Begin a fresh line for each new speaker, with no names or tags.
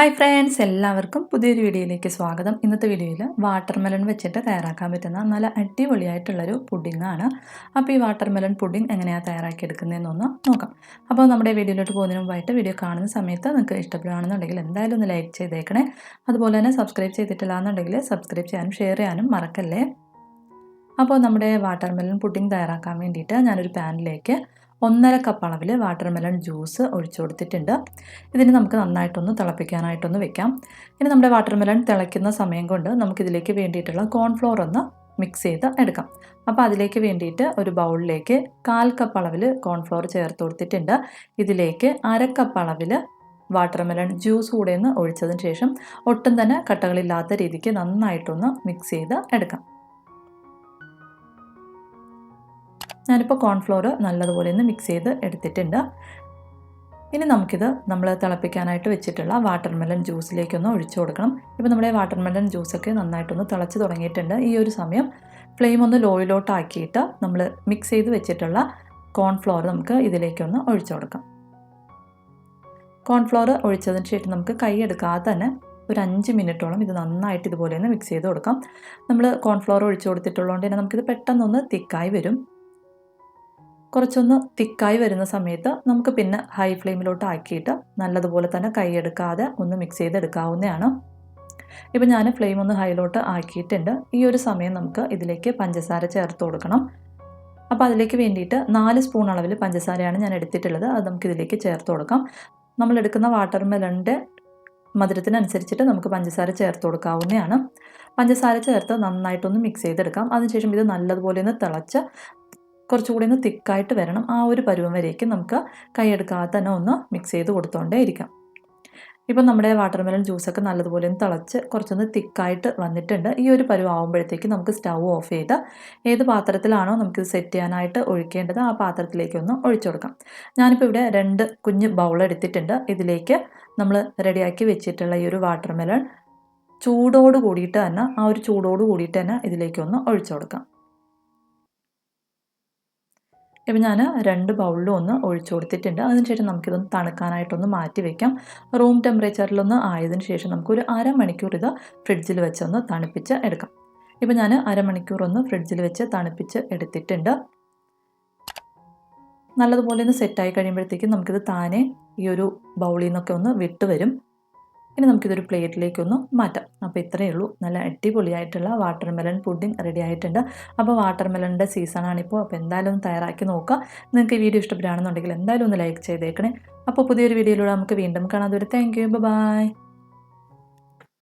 Hi friends എല്ലാവർക്കും പുതിയൊരു വീഡിയോയിലേക്ക് സ്വാഗതം. ഇന്നത്തെ വീഡിയോയിൽ വാട്ടർമെലൺ വെച്ചിട്ട് തയ്യാറാക്കാൻ പറ്റുന്ന നല്ല അടിപൊളിയായിട്ടുള്ളൊരു പുഡിങ്ങാണ് അപ്പോൾ ഈ വാട്ടർമെലൺ പുഡിംഗ് എങ്ങനെയാണ് തയ്യാറാക്കിയെടുക്കുന്നതെന്നൊന്ന് നോക്കാം. അപ്പോൾ നമ്മുടെ വീഡിയോയിലോട്ട് പോകുന്നതിന് മുമ്പായിട്ട് വീഡിയോ കാണുന്ന സമയത്ത് നിങ്ങൾക്ക് ഇഷ്ടപ്പെടുകയാണെന്നുണ്ടെങ്കിൽ എന്തായാലും ഒന്ന് ലൈക്ക് ചെയ്തേക്കണേ. അതുപോലെ തന്നെ സബ്സ്ക്രൈബ് ചെയ്തിട്ടില്ല എന്നുണ്ടെങ്കിൽ സബ്സ്ക്രൈബ് ചെയ്യാനും ഷെയർ ചെയ്യാനും മറക്കല്ലേ. അപ്പോൾ നമ്മുടെ വാട്ടർമെലൺ പുഡിംഗ് തയ്യാറാക്കാൻ വേണ്ടിയിട്ട് ഞാനൊരു പാനിലേക്ക് ഒന്നര കപ്പ് അളവിൽ വാട്ടർമെലൺ ജ്യൂസ് ഒഴിച്ചു കൊടുത്തിട്ടുണ്ട്. ഇതിന് നമുക്ക് നന്നായിട്ടൊന്ന് തിളപ്പിക്കാനായിട്ടൊന്ന് വെക്കാം. ഇനി നമ്മുടെ വാട്ടർമെലൺ തിളയ്ക്കുന്ന സമയം കൊണ്ട് നമുക്കിതിലേക്ക് വേണ്ടിയിട്ടുള്ള കോൺഫ്ലോർ ഒന്ന് മിക്സ് ചെയ്ത് എടുക്കാം. അപ്പോൾ അതിലേക്ക് വേണ്ടിയിട്ട് ഒരു ബൗളിലേക്ക് കാൽ കപ്പ് അളവിൽ കോൺഫ്ലോർ ചേർത്ത് കൊടുത്തിട്ടുണ്ട്. ഇതിലേക്ക് അര കപ്പ് അളവിൽ വാട്ടർമെലൺ ജ്യൂസ് കൂടെ ഒന്ന് ഒഴിച്ചതിന് ശേഷം ഒട്ടും തന്നെ കട്ടകളില്ലാത്ത രീതിക്ക് നന്നായിട്ടൊന്ന് മിക്സ് ചെയ്ത് എടുക്കാം. ഞാനിപ്പോൾ കോൺഫ്ലോർ നല്ലതുപോലെ ഒന്ന് മിക്സ് ചെയ്ത് എടുത്തിട്ടുണ്ട്. ഇനി നമുക്കിത് നമ്മൾ തിളപ്പിക്കാനായിട്ട് വെച്ചിട്ടുള്ള വാട്ടർമെലൺ ജ്യൂസിലേക്കൊന്ന് ഒഴിച്ചു കൊടുക്കണം. ഇപ്പോൾ നമ്മുടെ വാട്ടർമെലൺ ജ്യൂസൊക്കെ നന്നായിട്ടൊന്ന് തിളച്ച് തുടങ്ങിയിട്ടുണ്ട്. ഈ ഒരു സമയം ഫ്ലെയിം ഒന്ന് ലോയിലോട്ടാക്കിയിട്ട് നമ്മൾ മിക്സ് ചെയ്ത് വെച്ചിട്ടുള്ള കോൺഫ്ലോർ നമുക്ക് ഇതിലേക്കൊന്ന് ഒഴിച്ചു കൊടുക്കാം. കോൺഫ്ലോർ ഒഴിച്ചതിന് ശേഷം നമുക്ക് കൈ എടുക്കാതെ തന്നെ ഒരു അഞ്ച് മിനിറ്റോളം ഇത് നന്നായിട്ട് ഇതുപോലെ തന്നെ മിക്സ് ചെയ്ത് കൊടുക്കാം. നമ്മൾ കോൺഫ്ലോർ ഒഴിച്ചു കൊടുത്തിട്ടുള്ളതുകൊണ്ട് തന്നെ നമുക്കിത് പെട്ടെന്നൊന്ന് തിക്കായി വരും. കുറച്ചൊന്ന് തിക്കായി വരുന്ന സമയത്ത് നമുക്ക് പിന്നെ ഹൈ ഫ്ലെയിമിലോട്ട് ആക്കിയിട്ട് നല്ലതുപോലെ തന്നെ കൈയെടുക്കാതെ ഒന്ന് മിക്സ് ചെയ്തെടുക്കാവുന്നതാണ്. ഇപ്പം ഞാൻ ഫ്ലെയിം ഒന്ന് ഹൈയിലോട്ട് ആക്കിയിട്ടുണ്ട്. ഈ ഒരു സമയം നമുക്ക് ഇതിലേക്ക് പഞ്ചസാര ചേർത്ത് കൊടുക്കണം. അപ്പോൾ അതിലേക്ക് വേണ്ടിയിട്ട് നാല് സ്പൂൺ അളവിൽ പഞ്ചസാരയാണ് ഞാൻ എടുത്തിട്ടുള്ളത്. അത് നമുക്ക് ഇതിലേക്ക് ചേർത്ത് കൊടുക്കാം. നമ്മൾ എടുക്കുന്ന വാട്ടർ മെലണിന്റെ മധുരത്തിനനുസരിച്ചിട്ട് നമുക്ക് പഞ്ചസാര ചേർത്ത് കൊടുക്കാവുന്നതാണ്. പഞ്ചസാര ചേർത്ത് നന്നായിട്ടൊന്ന് മിക്സ് ചെയ്തെടുക്കാം. അതിനുശേഷം ഇത് നല്ലതുപോലെ ഒന്ന് തിളച്ച് കുറച്ചുകൂടി ഒന്ന് തിക്കായിട്ട് വരണം. ആ ഒരു പരുവം വരേക്ക് നമുക്ക് കൈയെടുക്കാതെ തന്നെ ഒന്ന് മിക്സ് ചെയ്ത് കൊടുത്തോണ്ടേ ഇരിക്കാം ഇപ്പം നമ്മുടെ വാട്ടർ മെലൺ ജ്യൂസൊക്കെ നല്ലതുപോലെ ഒന്ന് തിളച്ച് കുറച്ചൊന്ന് തിക്കായിട്ട് വന്നിട്ടുണ്ട്. ഈ ഒരു പരുവം ആകുമ്പോഴത്തേക്ക് നമുക്ക് സ്റ്റൗ ഓഫ് ചെയ്ത് ഏത് പാത്രത്തിലാണോ നമുക്ക് സെറ്റ് ചെയ്യാനായിട്ട് ഒഴിക്കേണ്ടത് ആ പാത്രത്തിലേക്ക് ഒന്ന് ഒഴിച്ചു കൊടുക്കാം. ഞാനിപ്പോൾ ഇവിടെ രണ്ട് കുഞ്ഞ് ബൗൾ എടുത്തിട്ടുണ്ട്. ഇതിലേക്ക് നമ്മൾ റെഡിയാക്കി വെച്ചിട്ടുള്ള ഈ ഒരു വാട്ടർ മെലൺ ചൂടോട് കൂടിയിട്ട് തന്നെ ആ ഒരു ചൂടോട് കൂടിയിട്ട് തന്നെ ഇതിലേക്കൊന്ന് ഒഴിച്ചു കൊടുക്കാം. ഇപ്പം ഞാൻ രണ്ട് ബൗളിലും ഒന്ന് ഒഴിച്ചു കൊടുത്തിട്ടുണ്ട്. അതിനുശേഷം നമുക്കിതൊന്ന് തണുക്കാനായിട്ടൊന്ന് മാറ്റി വെക്കാം. റൂം ടെമ്പറേച്ചറിലൊന്ന് ആയതിനു ശേഷം നമുക്കൊരു അരമണിക്കൂർ ഇത് ഫ്രിഡ്ജിൽ വെച്ചൊന്ന് തണുപ്പിച്ച് എടുക്കാം. ഇപ്പം ഞാൻ അരമണിക്കൂർ ഒന്ന് ഫ്രിഡ്ജിൽ വെച്ച് തണുപ്പിച്ച് എടുത്തിട്ടുണ്ട്. നല്ലതുപോലെ ഒന്ന് സെറ്റായി കഴിയുമ്പോഴത്തേക്കും നമുക്കിത് താനെ ഈ ഒരു ബൗളിൽ നിന്നൊക്കെ ഒന്ന് വിട്ട് വരും. ഇനി നമുക്കിതൊരു പ്ലേറ്റിലേക്കൊന്ന് മാറ്റാം. അപ്പോൾ ഇത്രയേ ഉള്ളൂ. നല്ല അടിപൊളിയായിട്ടുള്ള വാട്ടർ മെലൺ പുഡിംഗ് റെഡി ആയിട്ടുണ്ട്. അപ്പോൾ വാട്ടർ മെലണിന്റെ സീസണാണിപ്പോൾ അപ്പോൾ എന്തായാലും ഒന്ന് തയ്യാറാക്കി നോക്കുക. നിങ്ങൾക്ക് ഈ വീഡിയോ ഇഷ്ടപ്പെടുകയാണെന്നുണ്ടെങ്കിൽ എന്തായാലും ഒന്ന് ലൈക്ക് ചെയ്തേക്കണേ. അപ്പോൾ പുതിയൊരു വീഡിയോയിലൂടെ നമുക്ക് വീണ്ടും കാണാം. അതുവരെ താങ്ക് യു ബൈ